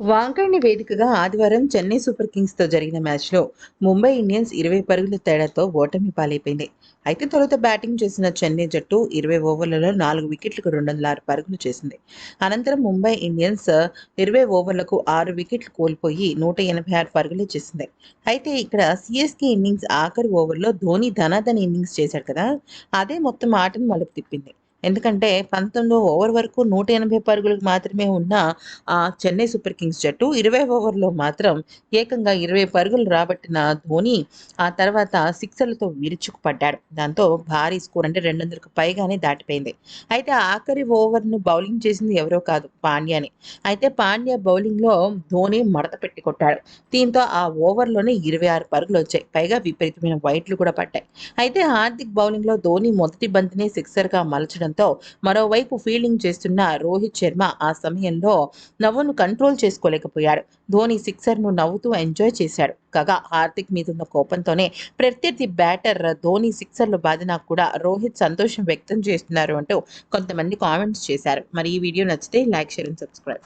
వాంకడ్ని వేదికగా ఆదివారం చెన్నై సూపర్ కింగ్స్తో జరిగిన మ్యాచ్లో ముంబై ఇండియన్స్ ఇరవై పరుగుల తేడాతో ఓటమి పాలైపోయింది. అయితే తొలుత బ్యాటింగ్ చేసిన చెన్నై జట్టు ఇరవై ఓవర్లలో నాలుగు వికెట్లకు రెండు వందల ఆరు పరుగులు చేసింది. అనంతరం ముంబై ఇండియన్స్ ఇరవై ఓవర్లకు ఆరు వికెట్లు కోల్పోయి నూట ఎనభై ఆరు పరుగులు చేసింది. అయితే ఇక్కడ సిఎస్కే ఇన్నింగ్స్ ఆఖరి ఓవర్లో ధోని ధనాధన ఇన్నింగ్స్ చేశాడు కదా అదే మొత్తం ఆటను మలుపు తిప్పింది. ఎందుకంటే పంతొమ్మిదో ఓవర్ వరకు నూట ఎనభై పరుగులకు మాత్రమే ఉన్న ఆ చెన్నై సూపర్ కింగ్స్ జట్టు ఇరవై ఓవర్లో మాత్రం ఏకంగా ఇరవై పరుగులు రాబట్టిన ధోని ఆ తర్వాత సిక్సర్లతో విరుచుకుపడ్డాడు. దాంతో భారీ స్కోర్ అంటే రెండు వందలకు పైగానే దాటిపోయింది. అయితే ఆఖరి ఓవర్ను బౌలింగ్ చేసింది ఎవరో కాదు పాండ్యాని అయితే పాండ్యా బౌలింగ్లో ధోని మడత పెట్టి కొట్టాడు. దీంతో ఆ ఓవర్లోనే ఇరవై ఆరు పరుగులు వచ్చాయి. పైగా విపరీతమైన వైట్లు కూడా పడ్డాయి. అయితే హార్దిక్ బౌలింగ్లో ధోని మొదటి బంతినే సిక్సర్గా మలచడంతో మరోవైపు ఫీల్డింగ్ చేస్తున్న రోహిత్ శర్మ ఆ సమయంలో నవ్వును కంట్రోల్ చేసుకోలేకపోయాడు. ధోని సిక్సర్ను నవ్వుతూ ఎంజాయ్ చేశాడు. కాగా హార్దిక్ మీదున్న కోపంతోనే ప్రత్యర్థి బ్యాటర్ ధోని సిక్సర్లు బాధినా కూడా రోహిత్ సంతోషం వ్యక్తం చేస్తున్నారు అంటూ కొంతమంది కామెంట్స్ చేశారు. మరి ఈ వీడియో నచ్చితే లైక్ షేర్ అండ్ సబ్స్క్రైబ్.